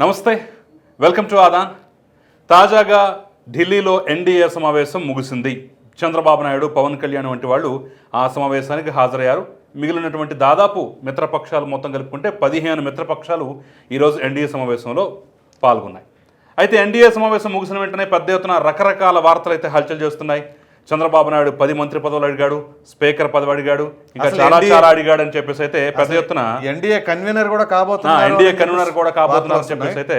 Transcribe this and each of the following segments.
నమస్తే welcome to Aadan. తాజాగా ఢిల్లీలో ఎన్డీఏ సమావేశం ముగిసింది. చంద్రబాబు నాయుడు పవన్ కళ్యాణ్ వంటి వాళ్ళు ఆ సమావేశానికి హాజరయ్యారు. మిగిలినటువంటి దాదాపు మిత్రపక్షాలు మొత్తం కలుపుకుంటే పదిహేను మిత్రపక్షాలు ఈరోజు ఎన్డీఏ సమావేశంలో పాల్గొన్నాయి. అయితే ఎన్డీఏ సమావేశం ముగిసిన వెంటనే పెద్ద ఎత్తున రకరకాల వార్తలు అయితే హల్చల్ చేస్తున్నాయి. చంద్రబాబు నాయుడు పది మంత్రి పదవులు అడిగాడు స్పీకర్ పదవి అడిగాడు ఇంకా చాలా చాలా అడిగాడు అని చెప్పేసి అయితే పెద్ద ఎత్తున ఎన్డీఏ కన్వీనర్ కూడా కాబోతున్నారు ఎన్డీఏ కన్వీనర్ కూడా కాబోతున్నారు అని చెప్పేసి అయితే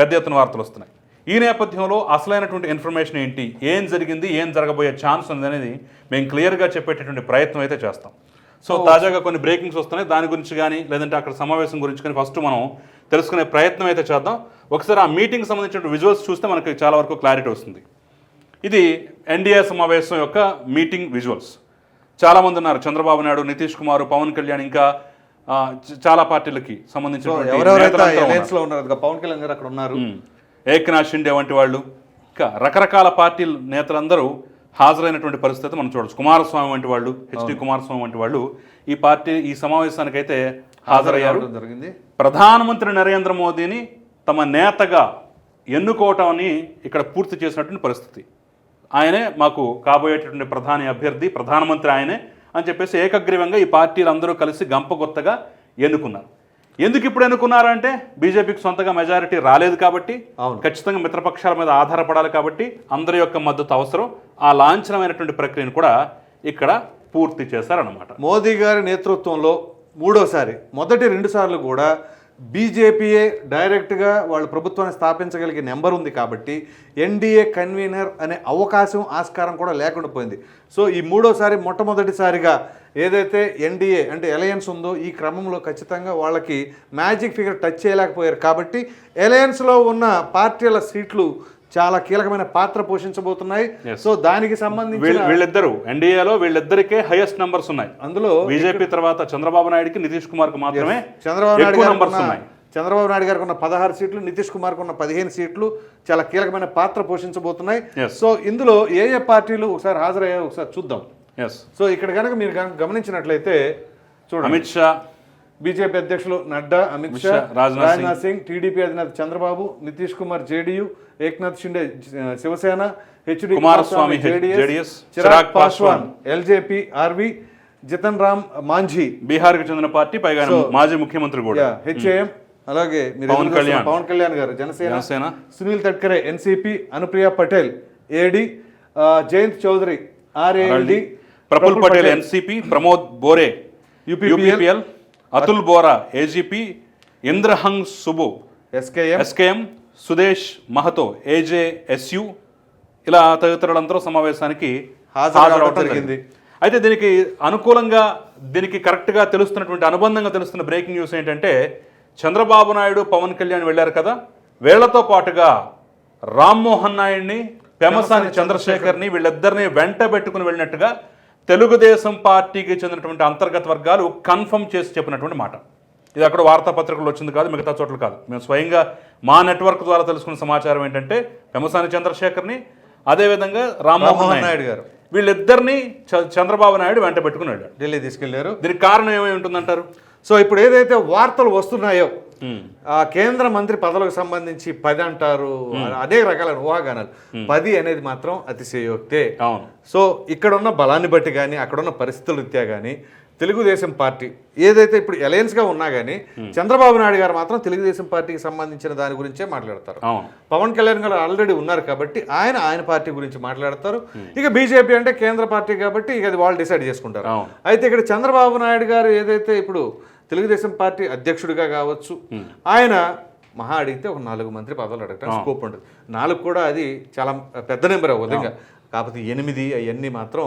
పెద్ద ఎత్తున వార్తలు వస్తున్నాయి. ఈ నేపథ్యంలో అసలైనటువంటి ఇన్ఫర్మేషన్ ఏంటి? ఏం జరిగింది? ఏం జరగబోయే ఛాన్స్ ఉంది అనేది మేము క్లియర్గా చెప్పేటటువంటి ప్రయత్నం అయితే చేస్తాం. సో తాజాగా కొన్ని బ్రేకింగ్స్ వస్తున్నాయి. దాని గురించి కానీ లేదంటే అక్కడ సమావేశం గురించి కానీ ఫస్ట్ మనం తెలుసుకునే ప్రయత్నం అయితే చేద్దాం. ఒకసారి ఆ మీటింగ్ సంబంధించిన విజువల్స్ చూస్తే మనకి చాలా వరకు క్లారిటీ వస్తుంది. ఇది ఎన్డీఏ సమావేశం యొక్క మీటింగ్ విజువల్స్. చాలామంది ఉన్నారు. చంద్రబాబు నాయుడు నితీష్ కుమార్ పవన్ కళ్యాణ్ ఇంకా చాలా పార్టీలకి సంబంధించిన పవన్ కళ్యాణ్ గారు అక్కడ ఉన్నారు. ఏకనాథ్ షిండే వంటి వాళ్ళు ఇంకా రకరకాల పార్టీల నేతలందరూ హాజరైనటువంటి పరిస్థితి మనం చూడొచ్చు. కుమారస్వామి వంటి వాళ్ళు హెచ్డి కుమారస్వామి వంటి వాళ్ళు ఈ పార్టీ ఈ సమావేశానికైతే హాజరయ్యారు. జరిగింది. ప్రధానమంత్రి నరేంద్ర మోదీని తమ నేతగా ఎన్నుకోవటాన్ని ఇక్కడ పూర్తి చేసినటువంటి పరిస్థితి. ఆయనే మాకు కాబోయేటటువంటి ప్రధాని అభ్యర్థి ప్రధానమంత్రి ఆయనే అని చెప్పేసి ఏకగ్రీవంగా ఈ పార్టీలు అందరూ కలిసి గంపగొత్తగా ఎన్నుకున్నారు. ఎందుకు ఇప్పుడు ఎన్నుకున్నారంటే బీజేపీకి సొంతగా మెజారిటీ రాలేదు కాబట్టి అవును. ఖచ్చితంగా మిత్రపక్షాల మీద ఆధారపడాలి కాబట్టి అందరి యొక్క మద్దతు అవసరం. ఆ లాంఛనమైనటువంటి ప్రక్రియను కూడా ఇక్కడ పూర్తి చేశారన్నమాట. మోదీ గారి నేతృత్వంలో మూడోసారి మొదటి రెండు సార్లు కూడా బీజేపీయే డైరెక్ట్గా వాళ్ళు ప్రభుత్వాన్ని స్థాపించగలిగే నెంబర్ ఉంది కాబట్టి ఎన్డీఏ కన్వీనర్ అనే అవకాశం ఆస్కారం కూడా లేకుండా పోయింది. సో ఈ మూడోసారి మొట్టమొదటిసారిగా ఏదైతే ఎన్డీఏ అంటే ఎలయన్స్ ఉందో ఈ క్రమంలో ఖచ్చితంగా వాళ్ళకి మ్యాజిక్ ఫిగర్ టచ్ చేయలేకపోయారు. కాబట్టి ఎలయన్స్లో ఉన్న పార్టీల సీట్లు చాలా కీలకమైన పాత్ర పోషించబోతున్నాయి. సో దానికి సంబంధించి వీళ్ళ- వీళ్ళిద్దరూ ఎన్డీఏలో వీళ్ళిద్దరికే హైయెస్ట్ నంబర్స్ ఉన్నాయి. అందులో బీజేపీ తర్వాత చంద్రబాబు నాయుడుకి నితీష్ కుమార్కు మాత్రమే చంద్రబాబు నాయుడు నంబర్స్ ఉన్న- ఉన్నాయి. చంద్రబాబు నాయుడు గారికి ఉన్న పదహారు సీట్లు నితీష్ కుమార్ ఉన్న పదిహేను సీట్లు చాలా కీలకమైన పాత్ర పోషించబోతున్నాయి. సో ఇందులో ఏ ఏ పార్టీలు ఒకసారి హాజరయ్యాయో ఒకసారి చూద్దాం. సో ఇక్కడ కనుక మీరు గమనించినట్లయితే చూడండి. అమిత్ షా బీజేపీ అధ్యక్షులు నడ్డా అమిత్ షా రాజ్నాథ్ సింగ్. టీడీపీ అధినేత Chandrababu Nitish Kumar JDU Eknath Shinde Shiv Sena HD Kumaraswamy, JDS Chirag Paswan. LJP RV Jitan Ram Manjhi. బీహార్కి చెందిన పార్టీ పైగా మాజీ ముఖ్యమంత్రి కూడా. హెచ్ఏఎం అలాగే మీరు పవన్ కళ్యాణ్. పవన్ కళ్యాణ్ గారు Janasena. Sunil Tatkare NCP Anupriya Patel AD Jayant Chaudhary RALD Praful Patel NCP Pramod Boro UPPL. Atul Bora AGP Indrahang Subba SKM SKM Sudesh Mahato AJSU ఇలా తదితరులందరూ సమావేశానికి హాజరవడం జరిగింది. అయితే దీనికి అనుకూలంగా దీనికి కరెక్ట్గా తెలుస్తున్నటువంటి అనుబంధంగా తెలుస్తున్న బ్రేకింగ్ న్యూస్ ఏంటంటే చంద్రబాబు నాయుడు పవన్ కళ్యాణ్ వెళ్ళారు కదా వీళ్ళతో పాటుగా రామ్మోహన్ నాయుడిని పెమసాని చంద్రశేఖర్ని వీళ్ళిద్దరిని వెంట పెట్టుకుని వెళ్ళినట్టుగా తెలుగుదేశం పార్టీకి చెందినటువంటి అంతర్గత వర్గాలు కన్ఫర్మ్ చేసి చెప్పినటువంటి మాట. ఇది అక్కడ వార్తాపత్రికలు వచ్చింది కాదు మిగతా చోట్ల కాదు. మేము స్వయంగా మా నెట్వర్క్ ద్వారా తెలుసుకున్న సమాచారం ఏంటంటే పెమసాని చంద్రశేఖర్ని అదేవిధంగా రామ్మోహన్ నాయుడు. గారు. వీళ్ళిద్దరిని చంద్రబాబు నాయుడు వెంట పెట్టుకుని వెళ్ళాడు ఢిల్లీ తీసుకెళ్ళారు. దీనికి కారణం ఏమై ఉంటుందంటారు? సో ఇప్పుడు ఏదైతే వార్తలు వస్తున్నాయో ఆ కేంద్ర మంత్రి పదవులకు సంబంధించి పది అంటారు. అనేక రకాల ఊహాగానాలు. పది అనేది మాత్రం అతిశయోక్తే. సో ఇక్కడ ఉన్న బలాన్ని బట్టి కానీ అక్కడ ఉన్న పరిస్థితుల రీత్యా కానీ తెలుగుదేశం పార్టీ ఏదైతే ఇప్పుడు alliance గా ఉన్నా కానీ చంద్రబాబు నాయుడు గారు మాత్రం తెలుగుదేశం పార్టీకి సంబంధించిన దాని గురించే మాట్లాడతారు. పవన్ కళ్యాణ్ గారు ఆల్రెడీ ఉన్నారు కాబట్టి ఆయన ఆయన పార్టీ గురించి మాట్లాడతారు. ఇక బీజేపీ అంటే కేంద్ర పార్టీ కాబట్టి ఇక అది వాళ్ళు డిసైడ్ చేసుకుంటారు. అయితే ఇక్కడ చంద్రబాబు నాయుడు గారు ఏదైతే ఇప్పుడు తెలుగుదేశం పార్టీ అధ్యక్షుడిగా కావచ్చు ఆయన మహా అడిగితే ఒక నాలుగు మంత్రి పదవులు అడగడానికి స్కోప్ ఉంటుంది. నాలుగు కూడా అది చాలా పెద్ద నెంబర్ విధంగా కాకపోతే ఎనిమిది అవన్నీ మాత్రం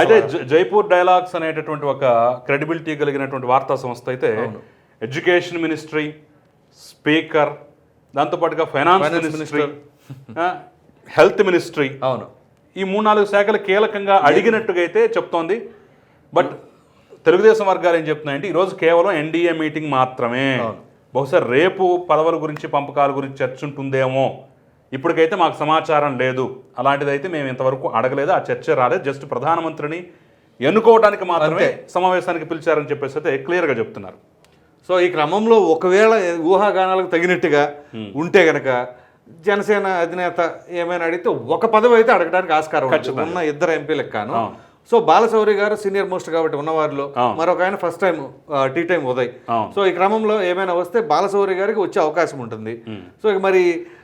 అయితే జైపూర్ డైలాగ్స్ అనేటటువంటి ఒక క్రెడిబిలిటీ కలిగినటువంటి వార్తా సంస్థ అయితే ఎడ్యుకేషన్ మినిస్ట్రీ స్పీకర్ దాంతోపాటుగా ఫైనాన్స్ మినిస్ట్రీ హెల్త్ మినిస్ట్రీ. అవును. ఈ మూడు నాలుగు శాఖలు కీలకంగా అడిగినట్టుగా అయితే చెప్తోంది. బట్ తెలుగుదేశం వర్గాలు ఏం చెప్తున్నాయంటే ఈరోజు కేవలం ఎన్డీఏ మీటింగ్ మాత్రమే. బహుశా రేపు పదవుల గురించి పంపకాల గురించి చర్చ ఉంటుందేమో ఇప్పటికైతే మాకు సమాచారం లేదు. అలాంటిదైతే మేము ఇంతవరకు అడగలేదు ఆ చర్చ రాలేదు. జస్ట్ ప్రధానమంత్రిని ఎన్నుకోవడానికి మాత్రమే సమావేశానికి పిలిచారని చెప్పేసి అయితే క్లియర్గా చెప్తున్నారు. సో ఈ క్రమంలో ఒకవేళ ఊహాగానాలకు తగినట్టుగా ఉంటే గనక జనసేన అధినేత ఏమైనా అడిగితే ఒక పదవి అయితే అడగడానికి ఆస్కారం. ఉన్న ఇద్దరు ఎంపీలకు కాను. సో బాలశౌరి గారు సీనియర్ మోస్ట్ కాబట్టి ఉన్నవారిలో. మరొక ఆయన first time tea time Uday. So ఈ క్రమంలో ఏమైనా వస్తే బాలశౌరి గారికి వచ్చే అవకాశం ఉంటుంది. సో ఇక మరి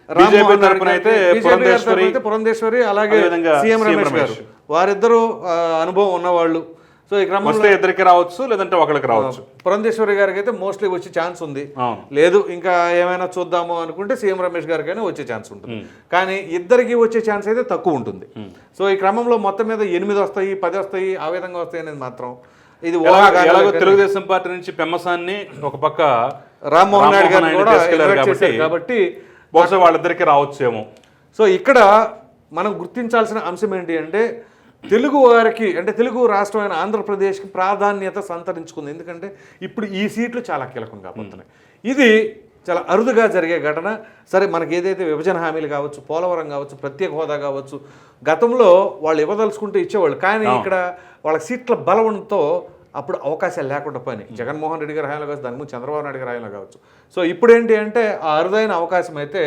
రెడ్డి తరపున అయితే గారి పురంధేశ్వరి, అలాగే సీఎం రమేష్ గారు. వారిద్దరూ అనుభవం ఉన్నవాళ్ళు. సో ఈ క్రమంలో ఇద్దరికి రావచ్చు లేదంటే ఒకరికి రావచ్చు. పురంధేశ్వరి గారికి అయితే మోస్ట్లీ వచ్చే ఛాన్స్ ఉంది. లేదు ఇంకా ఏమైనా చూద్దాము అనుకుంటే సీఎం రమేష్ గారికైనా వచ్చే ఛాన్స్ ఉంటుంది. కానీ ఇద్దరికి వచ్చే ఛాన్స్ అయితే తక్కువ ఉంటుంది. సో ఈ క్రమంలో మొత్తం మీద ఎనిమిది వస్తాయి పది వస్తాయి ఆ విధంగా వస్తాయి అనేది మాత్రం ఇది ఎలాగో- తెలుగుదేశం పార్టీ నుంచి పెమ్మసాన్ని ఒక పక్క రామ్మోహన్ నాయుడు కూడా చేశారు కాబట్టి బహుశా వాళ్ళిద్దరికి రావచ్చేమో. సో ఇక్కడ మనం గుర్తించాల్సిన అంశం ఏంటి అంటే తెలుగు వారికి అంటే తెలుగు రాష్ట్రమైన ఆంధ్రప్రదేశ్కి ప్రాధాన్యత సంతరించుకుంది. ఎందుకంటే ఇప్పుడు ఈ సీట్లు చాలా కీలకం కాబోతున్నాయి ఇది చాలా అరుదుగా జరిగే ఘటన. సరే మనకి ఏదైతే విభజన హామీలు కావచ్చు పోలవరం కావచ్చు ప్రత్యేక హోదా కావచ్చు గతంలో వాళ్ళు ఇవ్వదలుచుకుంటే ఇచ్చేవాళ్ళు. కానీ ఇక్కడ వాళ్ళ సీట్ల బలవంతో అప్పుడు అవకాశాలు లేకుండా పోయినాయి. జగన్మోహన్ రెడ్డి గారి హాయంలో కావచ్చు దాని ముందు చంద్రబాబు నాయుడు గారి హాయంలో కావచ్చు. సో ఇప్పుడు ఏంటి అంటే ఆ అరుదైన అవకాశం అయితే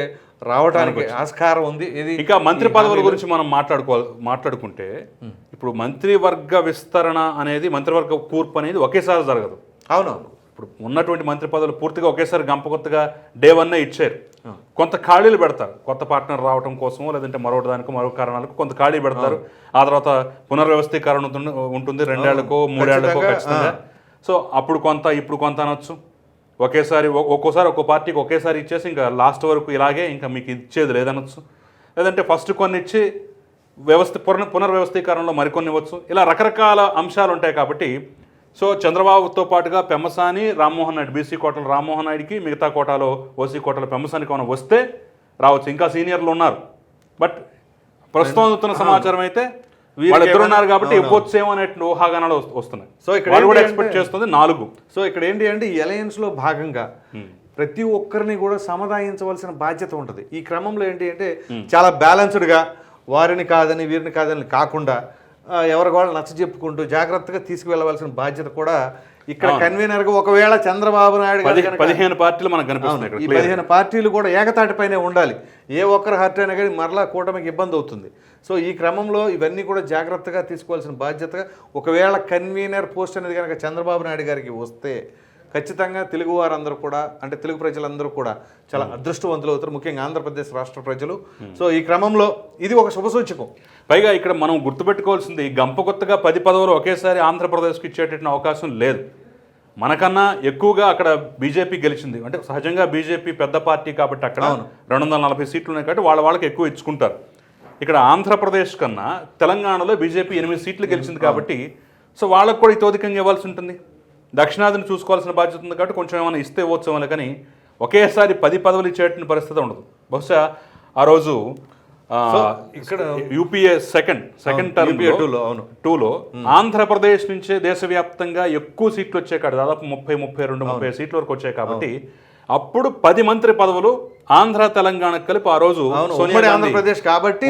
రావడానికి ఆస్కారం ఉంది. ఇది ఇంకా మంత్రి పదవుల గురించి మనం మాట్లాడుకో మాట్లాడుకుంటే ఇప్పుడు మంత్రివర్గ విస్తరణ అనేది మంత్రివర్గ కూర్పు అనేది ఒకేసారి జరగదు. అవునవును. ఇప్పుడు ఉన్నటువంటి మంత్రి పదవులు పూర్తిగా ఒకేసారి గంపకొత్తగా డే వన్నే ఇచ్చారు. కొంత ఖాళీలు పెడతారు. కొత్త పార్ట్నర్ రావడం కోసమో లేదంటే మరొకటి దానికో మరో కారణాలకు కొంత ఖాళీ పెడతారు. ఆ. తర్వాత పునర్వ్యవస్థీకరణ ఉంటుంది- రెండేళ్ళకో మూడేళ్ళకో ఖచ్చితంగా సో అప్పుడు కొంత ఇప్పుడు కొంత అనొచ్చు. ఒకేసారి ఒక్కోసారి ఒక్కో పార్టీకి ఒకేసారి ఇచ్చేసి ఇంకా లాస్ట్ వరకు ఇలాగే ఇంకా మీకు ఇచ్చేది లేదనొచ్చు. లేదంటే ఫస్ట్ కొన్ని ఇచ్చి వ్యవస్థ పునర్ పునర్వ్యవస్థీకరణలో మరికొన్ని ఇవ్వచ్చు. ఇలా రకరకాల అంశాలు ఉంటాయి కాబట్టి సో చంద్రబాబుతో పాటుగా పెమ్మసాని రామ్మోహన్ నాయుడు బీసీ కోటలు రామ్మోహన్ నాయుడికి మిగతా కోటాలో ఓసీ కోటలో పెమ్మసానికి ఏమైనా వస్తే రావచ్చు. ఇంకా సీనియర్లు ఉన్నారు. బట్ ప్రస్తుతం అందుతున్న సమాచారం అయితే వాళ్ళిద్దరు ఉన్నారు. కాబట్టి. ఇవ్వచ్చేమో అనే ఊహాగానాలు వస్తు- వస్తున్నాయి. సో ఇక్కడ కూడా ఎక్స్పెక్ట్ చేస్తుంది నాలుగు. సో ఇక్కడ ఏంటి అంటే ఈ alliance లో భాగంగా ప్రతి ఒక్కరిని కూడా సముదాయించవలసిన బాధ్యత ఉంటుంది. ఈ క్రమంలో ఏంటి అంటే చాలా బ్యాలెన్స్డ్గా వారిని కాదని వీరిని కాదని కాకుండా ఎవరికి వాళ్ళు నచ్చ చెప్పుకుంటూ జాగ్రత్తగా తీసుకువెళ్ళవలసిన బాధ్యత కూడా ఇక్కడ కన్వీనర్గా ఒకవేళ చంద్రబాబు నాయుడు పదిహేను పార్టీలు మనకు కనిపిస్తున్నాయి ఈ. పదిహేను పార్టీలు కూడా ఏకతాటిపైనే ఉండాలి. ఏ ఒక్కరి హర్ట్ అయినా కానీ మరలా కూటమికి ఇబ్బంది అవుతుంది. సో ఈ క్రమంలో ఇవన్నీ కూడా జాగ్రత్తగా తీసుకోవాల్సిన బాధ్యతగా ఒకవేళ కన్వీనర్ పోస్ట్ అనేది కనుక చంద్రబాబు నాయుడు గారికి వస్తే ఖచ్చితంగా తెలుగు వారందరూ కూడా అంటే తెలుగు ప్రజలందరూ కూడా చాలా అదృష్టవంతులు అవుతారు. ముఖ్యంగా ఆంధ్రప్రదేశ్ రాష్ట్ర ప్రజలు. సో ఈ క్రమంలో ఇది ఒక శుభసూచకం పైగా ఇక్కడ మనం గుర్తుపెట్టుకోవాల్సింది గంప కొత్తగా పది పదవులు ఒకేసారి ఆంధ్రప్రదేశ్కి ఇచ్చేటటువంటి అవకాశం లేదు. మనకన్నా ఎక్కువగా అక్కడ బీజేపీ గెలిచింది. అంటే సహజంగా బీజేపీ పెద్ద పార్టీ కాబట్టి అక్కడ రెండు వందల నలభై సీట్లు ఉన్నాయి కాబట్టి వాళ్ళ వాళ్ళకి ఎక్కువ ఇచ్చుకుంటారు. ఇక్కడ ఆంధ్రప్రదేశ్ కన్నా తెలంగాణలో బీజేపీ ఎనిమిది సీట్లు గెలిచింది కాబట్టి సో వాళ్ళకు కూడా ఇతోధికంగా ఇవ్వాల్సి ఉంటుంది. దక్షిణాదిని చూసుకోవాల్సిన బాధ్యత ఉంది కాబట్టి కొంచెం ఏమైనా ఇస్తే ఇవ్వచ్చు కానీ ఒకేసారి పది పదవులు ఇచ్చేటువంటి పరిస్థితి ఉండదు. బహుశా ఆ రోజు ఇక్కడ UPA second second term UPA two లో, అవును. టూలో ఆంధ్రప్రదేశ్ నుంచే దేశవ్యాప్తంగా ఎక్కువ సీట్లు వచ్చాయి కాదు. దాదాపు ముప్పై ముప్పై రెండు ముప్పై సీట్ల వరకు వచ్చాయి కాబట్టి అప్పుడు పది మంత్రి పదవులు ఆంధ్ర తెలంగాణకు కలిపి ఆ రోజు సోనియా ఆంధ్రప్రదేశ్ కాబట్టి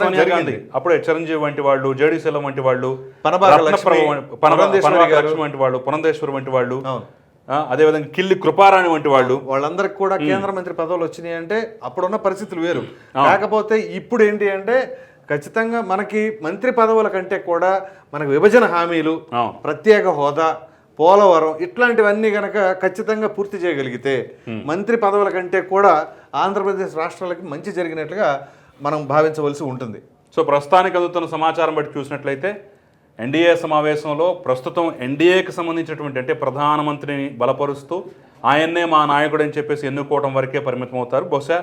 సోనియా. గాంధీ. అప్పుడే చిరంజీవి వంటి వాళ్ళు జేడీ సెల్వం వంటి వాళ్ళు లక్ష్మి, వంటి- వాళ్ళు పురంధేశ్వరి వంటి వాళ్ళు అదేవిధంగా కిల్లి కృపారాణి వంటి వాళ్ళు. వాళ్ళందరికి కూడా కేంద్ర మంత్రి పదవులు వచ్చినాయి అంటే అప్పుడున్న పరిస్థితులు వేరు. కాకపోతే ఇప్పుడు ఏంటి అంటే ఖచ్చితంగా మనకి మంత్రి పదవుల కంటే కూడా మనకు విభజన హామీలు. ప్రత్యేక హోదా పోలవరం ఇట్లాంటివన్నీ గనక ఖచ్చితంగా పూర్తి చేయగలిగితే మంత్రి పదవుల కంటే కూడా ఆంధ్రప్రదేశ్ రాష్ట్రాలకి మంచి జరిగినట్లుగా మనం భావించవలసి ఉంటుంది. సో ప్రస్తుతానికి అందుతున్న సమాచారం బట్టి చూసినట్లయితే ఎన్డీఏ సమావేశంలో ప్రస్తుతం ఎన్డీఏకి సంబంధించినటువంటి అంటే ప్రధానమంత్రిని బలపరుస్తూ ఆయన్నే మా నాయకుడు అని చెప్పేసి ఎన్నుకోవడం వరకే పరిమితం అవుతారు బహుశా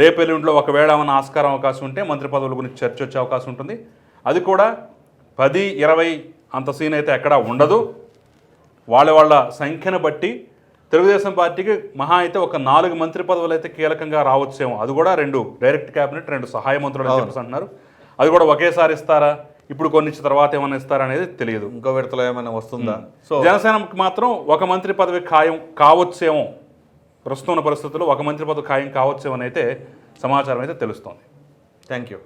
రేపెల్లుండిలో ఒకవేళ ఏమైనా ఆస్కారం అవకాశం ఉంటే మంత్రి పదవుల గురించి చర్చ వచ్చే అవకాశం ఉంటుంది. అది కూడా పది ఇరవై అంత సీన్ అయితే ఎక్కడా ఉండదు. వాళ్ళ వాళ్ళ సంఖ్యను బట్టి తెలుగుదేశం పార్టీకి మహా అయితే ఒక నాలుగు మంత్రి పదవులు అయితే కీలకంగా రావచ్చేమో. అది కూడా రెండు డైరెక్ట్ క్యాబినెట్ రెండు సహాయ మంత్రులు చెప్పేసి అంటున్నారు. అది కూడా ఒకేసారి ఇస్తారా? ఇప్పుడు కొన్ని తర్వాత ఏమైనా ఇస్తారా అనేది తెలియదు. ఇంకో విడతలో ఏమైనా వస్తుందా? సో జనసేనకి మాత్రం ఒక మంత్రి పదవి ఖాయం కావచ్చేమో. ప్రస్తుతం ఉన్న పరిస్థితుల్లో ఒక మంత్రి పదవి ఖాయం కావచ్చేమో అయితే సమాచారం అయితే తెలుస్తోంది. Thank you